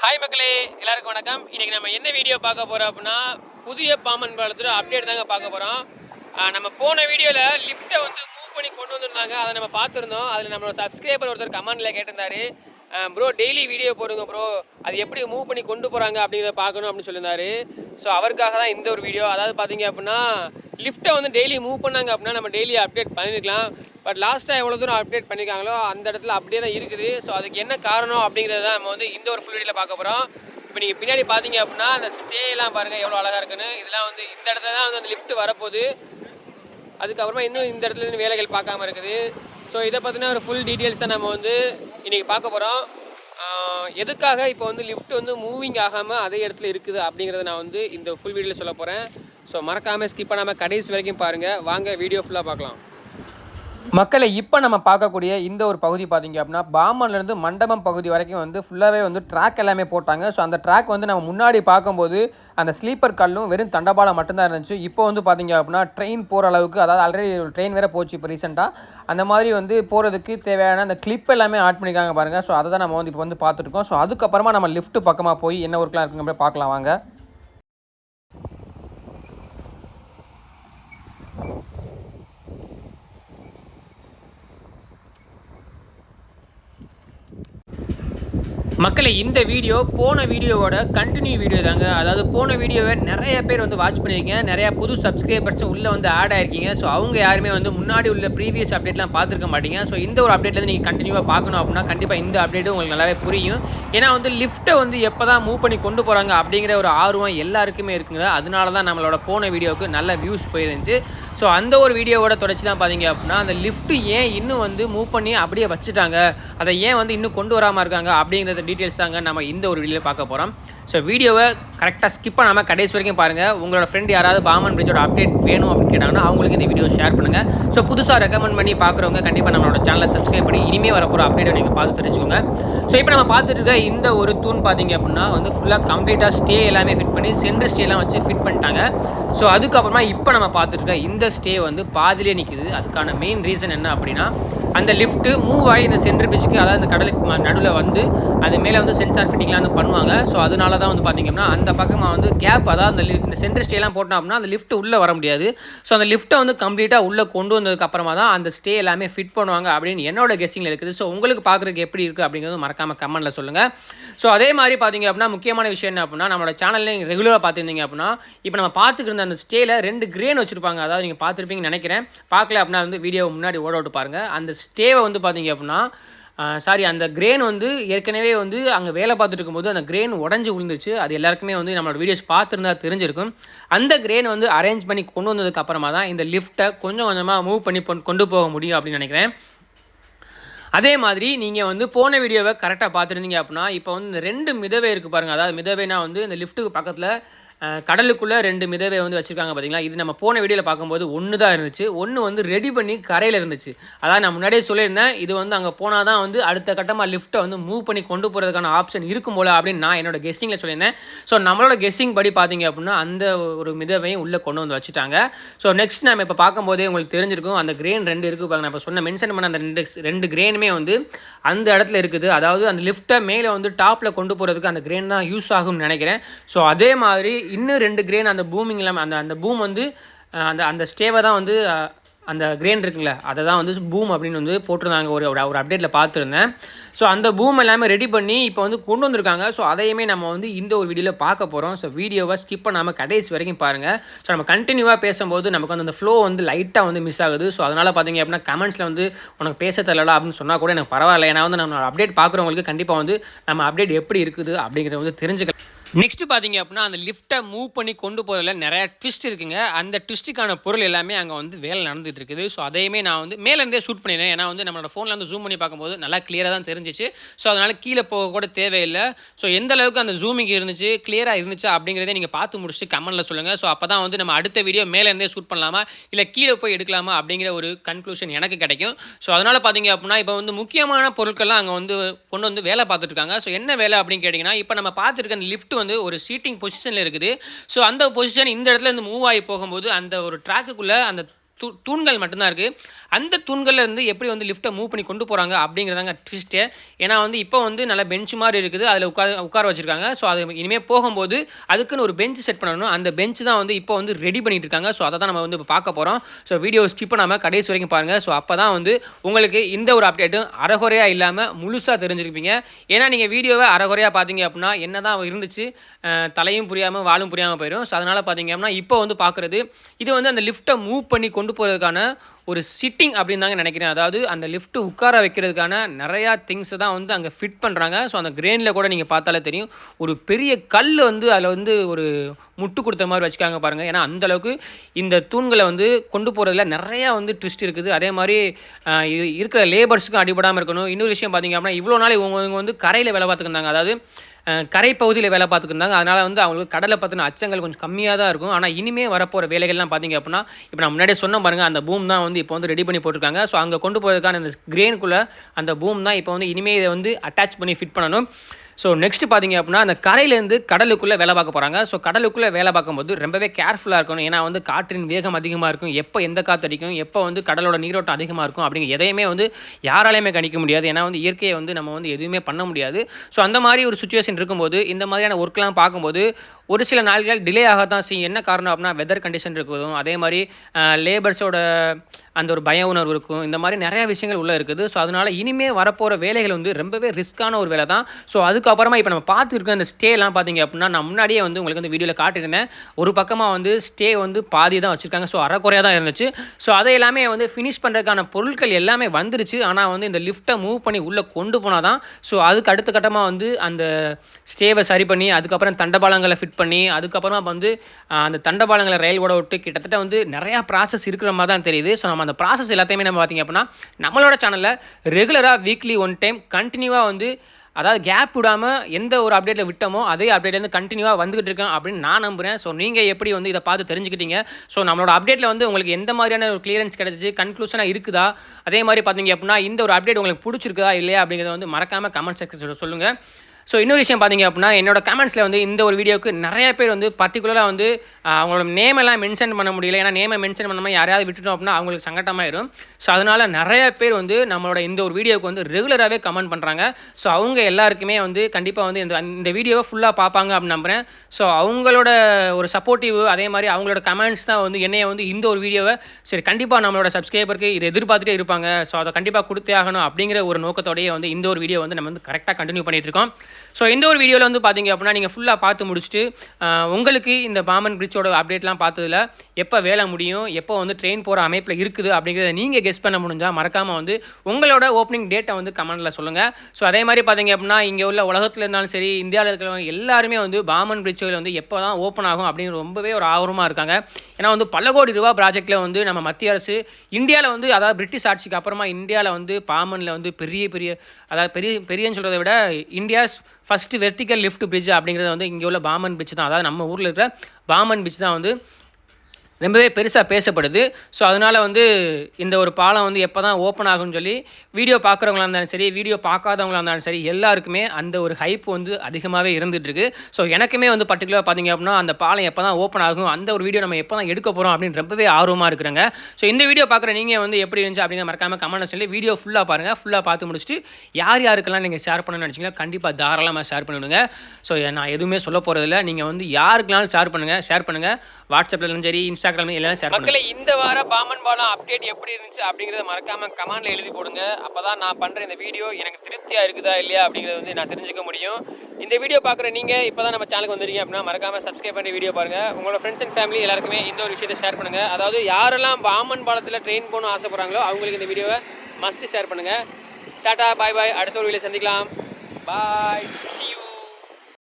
Hi மக்களே எல்லாருக்கும் வணக்கம். இன்றைக்கி நம்ம என்ன வீடியோ பார்க்க போகிறோம் அப்படின்னா புதிய பாம்பன் பாலத்தோட அப்டேட் தாங்க பார்க்க போகிறோம் நம்ம போன வீடியோவில் லிஃப்ட்டை வந்து மூவ் பண்ணி கொண்டு வந்திருந்தாங்க. அதை நம்ம பார்த்துருந்தோம். அதில் நம்மளோட சப்ஸ்கிரைபர் ஒருத்தர் கமெண்டில் கேட்டிருந்தாரு. ப்ரோ டெய்லி வீடியோ போடுங்க ப்ரோ அது எப்படி மூவ் பண்ணி கொண்டு போகிறாங்க அப்படிங்கிறத பார்க்கணும் அப்படின்னு சொல்லியிருந்தாரு. ஸோ அவருக்காக தான் இந்த ஒரு வீடியோ அதாவது பார்த்தீங்க அப்படின்னா லிஃப்ட்டை வந்து டெய்லி மூவ் பண்ணாங்க அப்படின்னா நம்ம டெய்லி அப்டேட் பண்ணிருக்கலாம். பட் லாஸ்ட்டாக எவ்வளோ தூரம் அப்டேட் பண்ணியிருக்காங்களோ அந்த இடத்துல அப்படியே தான் இருக்குது. ஸோ அதுக்கு என்ன காரணம் அப்படிங்கிறத தான் நம்ம வந்து இந்த ஒரு ஃபுல் வீடியில் பார்க்க போகிறோம் இப்போ நீங்கள் பின்னாடி பார்த்தீங்க அப்படின்னா அந்த ஸ்டேலாம் பாருங்கள் எவ்வளோ அழகாக இருக்குன்னு. இதெல்லாம் வந்து இந்த இடத்துல தான் வந்து அந்த லிஃப்ட் வரப்போகுது. அதுக்கப்புறமா இன்னும் இந்த இடத்துல இருந்து வேலைகள் பார்க்காம இருக்குது. ஸோ இதை பற்றின ஒரு ஃபுல் டீட்டெயில்ஸ் தான் நம்ம வந்து இன்றைக்கி பார்க்க போகிறோம் எதுக்காக இப்போ வந்து லிஃப்ட் வந்து மூவிங் ஆகாமல் அதே இடத்துல இருக்குது அப்படிங்கிறத நான் வந்து இந்த ஃபுல் வீடியோவில் சொல்ல போகிறேன் ஸோ மறக்காமல் ஸ்கிப் பண்ணாமல் கடைசி வரைக்கும் பாருங்கள் வாங்க வீடியோ ஃபுல்லாக பார்க்கலாம். மக்களை இப்போ நம்ம பார்க்கக்கூடிய இந்த ஒரு பகுதி பார்த்தீங்க அப்படின்னா பாமன்லேருந்து மண்டபம் பகுதி வரைக்கும் வந்து ஃபுல்லாகவே வந்து ட்ராக் எல்லாமே போட்டாங்க. ஸோ அந்த ட்ராக் வந்து நம்ம முன்னாடி பார்க்கும்போது அந்த ஸ்லீப்பர் கல்லும் வெறும் தண்டபாலம் மட்டும்தான் இருந்துச்சு. இப்போ வந்து பார்த்தீங்க அப்படின்னா ட்ரெயின் போகிற அளவுக்கு அதாவது ஆல்ரெடி ட்ரெயின் வேறு போச்சு இப்போ ரீசெண்டாக அந்த மாதிரி வந்து போகிறதுக்கு தேவையான அந்த கிளிப் எல்லாமே ஆட் பண்ணியிருக்காங்க பாருங்கள் ஸோ அதை தான் நம்ம வந்து இப்போ வந்து பார்த்துருக்கோம் ஸோ அதுக்கப்புறமா நம்ம லிஃப்ட் பக்கமாக போய் என்ன ஒர்க்லாம் இருக்குங்க அப்படியே பார்க்கலாம். வாங்க. மக்களை இந்த வீடியோ போன வீடியோவோட கண்டினியூ வீடியோ தாங்க. அதாவது போன வீடியோவை நிறைய பேர் வந்து வாட்ச் பண்ணியிருக்கீங்க நிறையா புது சப்ஸ்கிரைபர்ஸும் உள்ளே வந்து ஆட் ஆயிருக்கீங்க. ஸோ அவங்க யாருமே வந்து முன்னாடி உள்ள ப்ரீவியஸ் அப்டேட்லாம் பார்த்துருக்க மாட்டீங்க. ஸோ இந்த ஒரு அப்டேட்லேருந்து நீங்கள் கண்டினியூவாக பார்க்கணும் அப்படின்னா கண்டிப்பாக இந்த அப்டேட்டும் உங்களுக்கு நல்லாவே புரியும். ஏன்னா வந்து லிஃப்ட்டை வந்து எப்போ தான் மூவ் பண்ணி கொண்டு போகிறாங்க அப்படிங்கிற ஒரு ஆர்வம் எல்லாருக்குமே இருக்குங்க. அதனால தான் நம்மளோட போன வீடியோவுக்கு நல்ல வியூஸ் போயிருந்துச்சு. ஸோ அந்த ஒரு வீடியோவோட தொடர்ச்சி தான் பார்த்தீங்க அப்படின்னா அந்த லிஃப்ட்டு ஏன் இன்னும் வந்து மூவ் பண்ணி அப்படியே வச்சுட்டாங்க? அதை ஏன் வந்து இன்னும் கொண்டு வராமல் இருக்காங்க அப்படிங்கிறத டீட்டெயில்ஸ் தாங்க நம்ம இந்த ஒரு வீடியோவில் பார்க்க போகிறோம் ஸோ வீடியோவை கரெக்டாக ஸ்கிப் பண்ணாமல் கடைசி வரைக்கும் பாருங்கள் உங்களோட ஃப்ரெண்ட் யாராவது பாமன் பிரிட்ஜோட அப்டேட் வேணும் அப்படின்னு கேட்டாங்கன்னா அவங்களுக்கு இந்த வீடியோ ஷேர் பண்ணுங்கள் ஸோ புதுசாக ரெக்கமெண்ட் பண்ணி பார்க்குறவங்க கண்டிப்பாக நம்மளோட சேனலை சப்ஸ்கிரைப் பண்ணி இனிமேல் வரப்போகிற அப்டேட்டை நீங்கள் பார்த்து தெரிஞ்சுக்கோங்க. ஸோ இப்போ நம்ம பார்த்துட்டு இருக்க இந்த ஒரு தூண் பார்த்தீங்க அப்படின்னா வந்து ஃபுல்லாக கம்ப்ளீட்டாக ஸ்டே எல்லாமே ஃபிட் பண்ணி சென்ட்ரு ஸ்டேலாம் வச்சு ஃபிட் பண்ணிட்டாங்க. ஸோ அதுக்கப்புறமா இப்போ நம்ம பார்த்துட்டு இருக்க இந்த ஸ்டே வந்து பாதிலே நிற்கிது அதுக்கான மெயின் ரீசன் என்ன அப்படின்னா அந்த லிஃப்ட்டு மூவ் ஆகி இந்த சென்ட்ரு பிச்சுக்கு அதாவது அந்த கடலுக்கு நடுவில் வந்து அது மேலே வந்து சென்சார் ஃபிட்டிங்லாம் வந்து பண்ணுவாங்க. ஸோ அதனால தான் வந்து பார்த்தீங்கன்னா அந்த பக்கமாக வந்து கேப் அதாவது அந்த லிஃப்ட் இந்த சென்ட்ரு ஸ்டேலாம் போட்டோம் அப்படின்னா அந்த லிஃப்ட் உள்ளே வர முடியாது. ஸோ அந்த லிஃப்ட்டை வந்து கம்ப்ளீட்டாக உள்ளே கொண்டு வந்ததுக்கு அப்புறமா தான் அந்த ஸ்டே எல்லாமே ஃபிட் பண்ணுவாங்க அப்படின்னு என்னோட கெஸ்ஸிங்கில் இருக்குது. ஸோ உங்களுக்கு பார்க்குறதுக்கு எப்படி இருக்குது அப்படிங்கிறது மறக்காமல் கமெண்ட்டில் சொல்லுங்கள் ஸோ அதே மாதிரி பார்த்தீங்க அப்படின்னா முக்கியமான விஷயம் என்ன அப்படின்னா நம்மளோட சேனலில் நீங்கள் ரெகுலராக பார்த்துருந்தீங்க அப்படின்னா இப்போ நம்ம பார்த்துக்கிருந்த அந்த ஸ்டேயில் ரெண்டு கிரேன் வச்சுருப்பாங்க. அதாவது நீங்கள் பார்த்துருப்பீங்கன்னு நினைக்கிறேன். பார்க்கல அப்படின்னா வந்து வீடியோ முன்னாடி ஓட விட்டு பாருங்கள் அந்த ஸ்டேவை வந்து பார்த்தீங்க அப்படின்னா சாரி அந்த கிரேன் வந்து ஏற்கனவே வந்து அங்கே வேலை பார்த்துட்டு இருக்கும்போது அந்த கிரேன் உடஞ்சி விழுந்துருச்சு. அது எல்லாருக்குமே வந்து நம்மளோட வீடியோஸ் பார்த்துருந்தா தெரிஞ்சிருக்கும். அந்த கிரேன் வந்து அரேஞ்ச் பண்ணி கொண்டு வந்ததுக்கு அப்புறமா தான் இந்த லிஃப்ட்டை கொஞ்சம் கொஞ்சமாக மூவ் பண்ணி கொண்டு போக முடியும் அப்படின்னு நினைக்கிறேன். அதே மாதிரி நீங்கள் வந்து போன வீடியோவை கரெக்டாக பார்த்துருந்தீங்க அப்படின்னா இப்போ வந்து இந்த ரெண்டு மிதவை இருக்குது பாருங்கள் அதாவது மிதவைனா வந்து இந்த லிஃப்ட்டுக்கு பக்கத்தில் கடலுக்குள்ளே ரெண்டு மிதவை வந்து வச்சுருக்காங்க பார்த்தீங்களா இது நம்ம போன வீடியோவில் பார்க்கும்போது ஒன்று தான் இருந்துச்சு. ஒன்று வந்து ரெடி பண்ணி கரையில் இருந்துச்சு. அதான் நான் முன்னாடியே சொல்லியிருந்தேன். இது வந்து அங்கே போனால் தான் வந்து அடுத்த கட்டமாக லிஃப்ட்டை வந்து மூவ் பண்ணி கொண்டு போகிறதுக்கான ஆப்ஷன் இருக்கும் போல அப்படின்னு நான் என்னோட கெஸ்ஸிங்கில் சொல்லியிருந்தேன். ஸோ நம்மளோட கெஸ்ஸிங் படி பார்த்தீங்க அப்படின்னா அந்த ஒரு மிதவையும் உள்ளே கொண்டு வந்து வச்சுட்டாங்க. ஸோ நெக்ஸ்ட் நம்ம இப்போ பார்க்கும்போதே உங்களுக்கு தெரிஞ்சிருக்கும். அந்த கிரெயின் ரெண்டு இருக்குது பாருங்க. நான் இப்போ சொன்ன மென்ஷன் பண்ண அந்த ரெண்டு ரெண்டு கிரெயினுமே வந்து அந்த இடத்துல இருக்குது. அதாவது அந்த லிஃப்ட்டை மேலே வந்து டாப்பில் கொண்டு போகிறதுக்கு அந்த கிரெயின் தான் யூஸ் ஆகும்னு நினைக்கிறேன். ஸோ அதே மாதிரி இன்னும் ரெண்டு கிரெயின் அந்த பூமிங் இல்லாமல் அந்த அந்த பூம் வந்து அந்த அந்த ஸ்டேவை தான் வந்து அந்த கிரெயின் இருக்குல்ல அதை தான் வந்து பூம் அப்படின்னு வந்து போட்டிருந்தாங்க. ஒரு ஒரு அப்டேட்டில் பார்த்துருந்தேன். ஸோ அந்த பூம் எல்லாமே ரெடி பண்ணி இப்போ வந்து கொண்டு வந்திருக்காங்க. ஸோ அதையுமே நம்ம வந்து இந்த ஒரு வீடியோவில் பார்க்க போகிறோம் ஸோ வீடியோவை ஸ்கிப் பண்ணாமல் கடைசி வரைக்கும் பாருங்கள் ஸோ நம்ம கண்டினியூவாக பேசும்போது நமக்கு வந்து அந்த ஃப்ளோ வந்து லைட்டாக வந்து மிஸ் ஆகுது. ஸோ அதனால் பார்த்தீங்க அப்படின்னா கமெண்ட்ஸில் வந்து உனக்கு பேச தரலடா அப்படின்னு சொன்னால் கூட எனக்கு பரவாயில்ல. ஏன்னா வந்து நம்ம அப்டேட் பார்க்குறவங்களுக்கு கண்டிப்பாக வந்து நம்ம அப்டேட் எப்படி இருக்குது அப்படிங்கிறத வந்து தெரிஞ்சுக்கலாம். நெக்ஸ்ட் பார்த்தீங்க அப்படின்னா அந்த லிஃப்ட்டை மூவ் பண்ணி கொண்டு போகிறதுல நிறைய ட்விஸ்ட் இருக்குங்க. அந்த ட்விஸ்ட்டுக்கான பொருள் எல்லாமே அங்கே வந்து வேலை நடந்துட்டு இருக்குது. ஸோ அதையுமே நான் வந்து மேலேருந்தே ஷூட் பண்ணிடுறேன். ஏன்னா வந்து நம்மளோட ஃபோனில் வந்து ஜூம் பண்ணி பார்க்கும்போது நல்லா கிளியராக தான் தெரிஞ்சிச்சு. ஸோ அதனால் கீழே போக கூட தேவையில்லை. ஸோ எந்த அளவுக்கு அந்த ஜூமிங் இருந்துச்சு கிளியராக இருந்துச்சு அப்படிங்கிறதே நீங்கள் பார்த்து முடிச்சுட்டு கமெண்ட்டில் சொல்லுங்கள் ஸோ அப்போ தான் வந்து நம்ம அடுத்த வீடியோ மேலேருந்தே ஷூட் பண்ணலாமா இல்லை கீழே போய் எடுக்கலாமா அப்படிங்கிற ஒரு கன்க்ளூஷன் எனக்கு கிடைக்கும். ஸோ அதனால் பார்த்தீங்க அப்படின்னா இப்போ வந்து முக்கியமான பொருட்கள்லாம் அங்கே வந்து கொண்டு வந்து வேலை பார்த்துட்டு இருக்காங்க. ஸோ என்ன வேலை அப்படின்னு கேட்டிங்கன்னா இப்போ நம்ம பார்த்துருக்க அந்த லிஃப்ட் வந்து ஒரு சீட்டிங் பொசிஷனில் இருக்குது. ஸோ அந்த பொசிஷன் இந்த இடத்துல இருந்து மூவ் ஆகி போகும்போது அந்த ஒரு ட்ராக்குக்குள்ளே அந்த தூ தூண்கள் மட்டும்தான் இருக்குது அந்த தூண்களில் இருந்து எப்படி வந்து லிஃப்ட்டை மூவ் பண்ணி கொண்டு போகிறாங்க அப்படிங்கிறதாங்க ட்விஸ்ட்டு ஏன்னா வந்து இப்போ வந்து நல்ல பெஞ்ச் மாதிரி இருக்குது. அதில் உட்கார உட்கார வச்சுருக்காங்க. ஸோ அது இனிமேல் போகும்போது அதுக்குன்னு ஒரு பெஞ்ச் செட் பண்ணணும். அந்த பெஞ்ச் தான் வந்து இப்போ வந்து ரெடி பண்ணிட்டு இருக்காங்க. ஸோ அதை தான் நம்ம வந்து இப்போ பார்க்க போகிறோம் ஸோ வீடியோ ஸ்கிப் பண்ணாமல் கடைசி வரைக்கும் பாருங்கள் ஸோ அப்போ தான் வந்து உங்களுக்கு இந்த ஒரு அப்டேட்டும் அறகுறையாக இல்லாமல் முழுசாக தெரிஞ்சிருப்பீங்க. ஏன்னா நீங்கள் வீடியோவை அறகுறையாக பார்த்தீங்க அப்படின்னா என்ன தான் இருந்துச்சு தலையும் புரியாமல் வாழும் புரியாமல் போயிடும். ஸோ அதனால் பார்த்தீங்க அப்படின்னா இப்போ வந்து பார்க்குறது இது வந்து அந்த லிஃப்ட்டை மூவ் பண்ணி கொண்டு கொண்டு போகிறதுக்கான ஒரு சிட்டிங் அப்படின்னு தாங்க நினைக்கிறேன். அதாவது அந்த லிஃப்ட்டு உட்கார வைக்கிறதுக்கான நிறையா திங்ஸை தான் வந்து அங்கே ஃபிட் பண்ணுறாங்க ஸோ அந்த கிரெயினில் கூட நீங்கள் பார்த்தாலே தெரியும். ஒரு பெரிய கல் வந்து அதில் வந்து ஒரு முட்டு கொடுத்த மாதிரி வச்சுக்காங்க பாருங்கள் ஏன்னா அந்தளவுக்கு இந்த தூண்களை வந்து கொண்டு போகிறதுல நிறையா வந்து ட்விஸ்ட் இருக்குது. அதே மாதிரி இது இருக்கிற லேபர்ஸுக்கும் அடிபடாமல் இருக்கணும். இன்னொரு விஷயம் பார்த்தீங்க அப்படின்னா இவ்வளோ நாள் இவங்க இவங்க வந்து கரையில் வேலை பார்த்துக்கிருந்தாங்க அதாவது கரை பகுதியில் வேலை பார்த்துக்கிருந்தாங்க அதனால் வந்து அவங்களுக்கு கடலை பற்றின அச்சங்கள் கொஞ்சம் கம்மியாக தான் இருக்கும். ஆனால் இனிமே வரப்போகிற வேலைகள்லாம் பார்த்தீங்க அப்படின்னா இப்போ நான் முன்னாடியே சொன்ன பாருங்கள் அந்த பூம் தான் வந்து இப்போ வந்து ரெடி பண்ணி போட்டிருக்காங்க. ஸோ அங்கே கொண்டு போகிறதுக்கான அந்த கிரேனுக்குள்ளே அந்த பூம் தான் இப்போ வந்து இனிமேல் இதை வந்து அட்டாச் பண்ணி ஃபிட் பண்ணணும். ஸோ நெக்ஸ்ட் பார்த்தீங்க அப்படின்னா அந்த கரையிலேருந்து கடலுக்குள்ளே வேலை பார்க்க போகிறாங்க ஸோ கடலுக்குள்ளே வேலை பார்க்கும்போது ரொம்பவே கேர்ஃபுல்லாக இருக்கணும். ஏன்னா வந்து காற்றின் வேகம் அதிகமாக இருக்கும். எப்போ எந்த காற்று அடிக்கும்? எப்போ வந்து கடலோட நீரோட்டம் அதிகமாக இருக்கும்? அப்படிங்கிற எதையுமே வந்து யாராலையுமே கணிக்க முடியாது. ஏன்னா வந்து இயற்கையை வந்து நம்ம வந்து எதுவுமே பண்ண முடியாது. ஸோ அந்த மாதிரி ஒரு சுச்சுவேஷன் இருக்கும்போது இந்த மாதிரியான ஒர்க்லாம் பார்க்கும்போது ஒரு சில நாள்கள் டிலே ஆகத்தான் செய்யும். என்ன காரணம் அப்படின்னா வெதர் கண்டிஷன் இருக்கும் அதே மாதிரி லேபர்ஸோட அந்த ஒரு பய உணர்வு இருக்கும். இந்த மாதிரி நிறைய விஷயங்கள் உள்ளே இருக்குது. ஸோ அதனால் இனிமேல் வரப்போகிற வேலைகள் வந்து ரொம்பவே ரிஸ்க்கான ஒரு வேலை தான் ஸோ அதுக்கப்புறமா இப்போ நம்ம பார்த்துருக்க அந்த ஸ்டேலாம் பார்த்தீங்க அப்படின்னா நான் முன்னாடியே வந்து உங்களுக்கு வந்து வீடியோவில் காட்டியிருந்தேன். ஒரு பக்கமாக வந்து ஸ்டே வந்து பாதி தான் வச்சுருக்காங்க. ஸோ அரைக்குறையாக தான் இருந்துச்சு. ஸோ அதை எல்லாமே வந்து ஃபினிஷ் பண்ணுறதுக்கான பொருட்கள் எல்லாமே வந்துருச்சு. ஆனால் வந்து இந்த லிஃப்ட்டை மூவ் பண்ணி உள்ளே கொண்டு போனால் தான் ஸோ அதுக்கு அடுத்த கட்டமாக வந்து அந்த ஸ்டேவை சரி பண்ணி அதுக்கப்புறம் தண்டபாலங்களை ஃபிட் பண்ணி அதுக்கப்புறமா வந்து அந்த தண்டபாலங்களை ரயில் ஓட விட்டு கிட்டத்தட்ட வந்து நிறையா ப்ராசஸ் இருக்கிற மாதிரி தான் தெரியுது. ஸோ நம்ம அந்த ப்ராசஸ் எல்லாத்தையுமே நம்ம பார்த்திங்க அப்படின்னா நம்மளோட சேனலில் ரெகுலராக வீக்லி ஒன் டைம் கண்டினியூவாக வந்து அதாவது கேப் விடாமல் எந்த ஒரு அப்டேட்டில் விட்டோமோ அதே அப்டேட்லேருந்து கண்டினியூவாக வந்துகிட்டு இருக்கேன் அப்படின்னு நான் நம்புகிறேன் ஸோ நீங்கள் எப்படி வந்து இதை பார்த்து தெரிஞ்சுக்கிட்டீங்க? ஸோ நம்மளோட அப்டேட்டில் வந்து உங்களுக்கு எந்த மாதிரியான ஒரு கிளியரன்ஸ் கிடச்சிச்சு கன்க்ளூஷனாக இருக்குதா? அதே மாதிரி பார்த்தீங்க அப்படின்னா இந்த ஒரு அப்டேட் உங்களுக்கு பிடிச்சிருக்குதா இல்லையா அப்படிங்கிறத வந்து மறக்காமல் கமெண்ட் செக்ஷன் சொல்லுங்கள் ஸோ இன்னொரு விஷயம் பார்த்தீங்க அப்படின்னா என்னோட கமெண்ட்ஸில் வந்து இந்த ஒரு வீடியோக்கு நிறைய பேர் வந்து பர்டிகுலராக வந்து அவங்களோட நேம் எல்லாம் மென்ஷன் பண்ண முடியல. ஏன்னா நேமை மென்ஷன் பண்ணாமல் யாரையாவது விட்டுட்டோம் அப்படின்னா அவங்களுக்கு சங்கட்டமாயிரும் ஸோ அதனால் நிறைய பேர் வந்து நம்மளோட இந்த ஒரு வீடியோக்கு வந்து ரெகுலராகவே கமெண்ட் பண்ணுறாங்க ஸோ அவங்க எல்லாருக்குமே வந்து கண்டிப்பாக வந்து இந்த இந்த வீடியோவை ஃபுல்லாக பார்ப்பாங்க அப்படின்னு நம்புகிறேன் ஸோ அவங்களோட ஒரு சப்போர்ட்டிவ் அதே மாதிரி அவங்களோட கமெண்ட்ஸ் தான் வந்து என்னைய வந்து இந்த ஒரு வீடியோவை சரி கண்டிப்பாக நம்மளோட சப்ஸ்கிரைபருக்கு இதை எதிர்பார்த்துட்டே இருப்பாங்க. ஸோ அதை கண்டிப்பாக கொடுத்தே ஆகணும் அப்படிங்கிற ஒரு நோக்கத்தோடயே வந்து இந்த ஒரு வீடியோ வந்து நம்ம வந்து கரெக்டாக கண்டினியூ பண்ணிகிட்டு இருக்கோம். ஸோ இந்த ஒரு வீடியோவில் வந்து பார்த்தீங்க அப்படின்னா நீங்கள் ஃபுல்லாக பார்த்து முடிச்சுட்டு உங்களுக்கு இந்த பாமன் பிரிட்ஜோட அப்டேட்லாம் பார்த்ததுல எப்போ வேலை முடியும் எப்போ வந்து ட்ரெயின் போகிற அமைப்பில் இருக்குது அப்படிங்கிறத நீங்கள் கெஸ் பண்ண முடிஞ்சால் மறக்காமல் வந்து உங்களோட ஓப்பனிங் டேட்டை வந்து கமெண்ட்டில் சொல்லுங்கள் ஸோ அதே மாதிரி பார்த்தீங்க அப்படின்னா இங்கே உள்ள உலகத்தில் இருந்தாலும் சரி இந்தியாவில் இருக்கிறவங்க எல்லாருமே வந்து பாமன் பிரிட்ஜில் வந்து எப்போ தான் ஓப்பன் ஆகும் அப்படின்னு ரொம்பவே ஒரு ஆர்வமாக இருக்காங்க. ஏன்னா வந்து பல கோடி ரூபா ப்ராஜெக்ட்டில் வந்து நம்ம மத்திய அரசு இந்தியாவில் வந்து அதாவது பிரிட்டிஷ் ஆட்சிக்கு அப்புறமா இந்தியாவில் வந்து பாமனில் வந்து பெரிய பெரிய அதாவது பெரிய பெரியன்னு சொல்கிறத விட India's first vertical lift bridge அப்படிங்கிறது வந்து இங்கே உள்ள பாமன் பிரிட்ஜ் தான். அதாவது நம்ம ஊரில் இருக்கிற பாமன் பிரிட்ஜ் தான் வந்து ரொம்பவே பெருசாக பேசப்படுது. ஸோ அதனால் வந்து இந்த ஒரு பாலம் வந்து எப்போ தான் ஓப்பன் ஆகும்னு சொல்லி வீடியோ பார்க்குறவங்களா இருந்தாலும் சரி வீடியோ பார்க்காதவங்களா இருந்தாலும் சரி எல்லாருக்குமே அந்த ஒரு ஹைப் வந்து அதிகமாகவே இருந்துகிட்ருக்கு ஸோ எனக்குமே வந்து பர்டிகுலராக பார்த்தீங்க அப்படின்னா அந்த பாலம் எப்போ தான் ஓப்பன் ஆகும் அந்த ஒரு வீடியோ நம்ம எப்போ தான் எடுக்க போகிறோம் அப்படின்னு ரொம்பவே ஆர்வமாக இருக்கிறாங்க. ஸோ இந்த வீடியோ பார்க்குற நீங்கள் வந்து எப்படி இருந்துச்சு அப்படிங்கிற மறக்காமல் கமெண்ட் சொல்லி வீடியோ ஃபுல்லாக பாருங்கள் ஃபுல்லாக பார்த்து முடிச்சுட்டு யார் யாருக்கெல்லாம் நீங்கள் ஷேர் பண்ணணும்னு நினச்சிங்களா கண்டிப்பாக தாராளமாக ஷேர் பண்ணிவிடுங்க ஸோ நான் எதுவுமே சொல்ல போகிறதில்ல நீங்கள் வந்து யாருக்கெல்லாம் ஷேர் பண்ணுங்கள் ஷேர் பண்ணுங்கள் வாட்ஸ்அப்லையும் சரி இன்ஸ்டாகிராம் எல்லாம் ஷேர் மக்களை இந்த வார பாமன் பாலம் அப்டேட் எப்படி இருந்துச்சு அப்படிங்கிறத மறக்காம கமெண்ட்ல எழுதி போடுங்க. அப்பதான் நான் பண்ற இந்த வீடியோ எனக்கு திருப்தியா இருக்குதா இல்லையா அப்படிங்கிறத வந்து நான் தெரிஞ்சுக்க முடியும். இந்த வீடியோ பார்க்குற நீங்க இப்பதான் நம்ம சேனலுக்கு வந்துருக்கீங்க அப்படின்னா மறக்காம சப்ஸ்கிரைப் பண்ணி வீடியோ பாருங்க. உங்களோட ஃப்ரெண்ட்ஸ் அண்ட் ஃபேமிலி எல்லாருக்குமே இந்த ஒரு விஷயத்தை ஷேர் பண்ணுங்க. அதாவது யாரெல்லாம் பாமன் பாலத்தில் ட்ரெயின் போகணும் ஆசைப்படுறாங்களோ அவங்களுக்கு இந்த வீடியோவை மஸ்ட் ஷேர் பண்ணுங்க. டாடா பாய் பாய் அடுத்த ஒரு வீடியோ சந்திக்கலாம். பாய்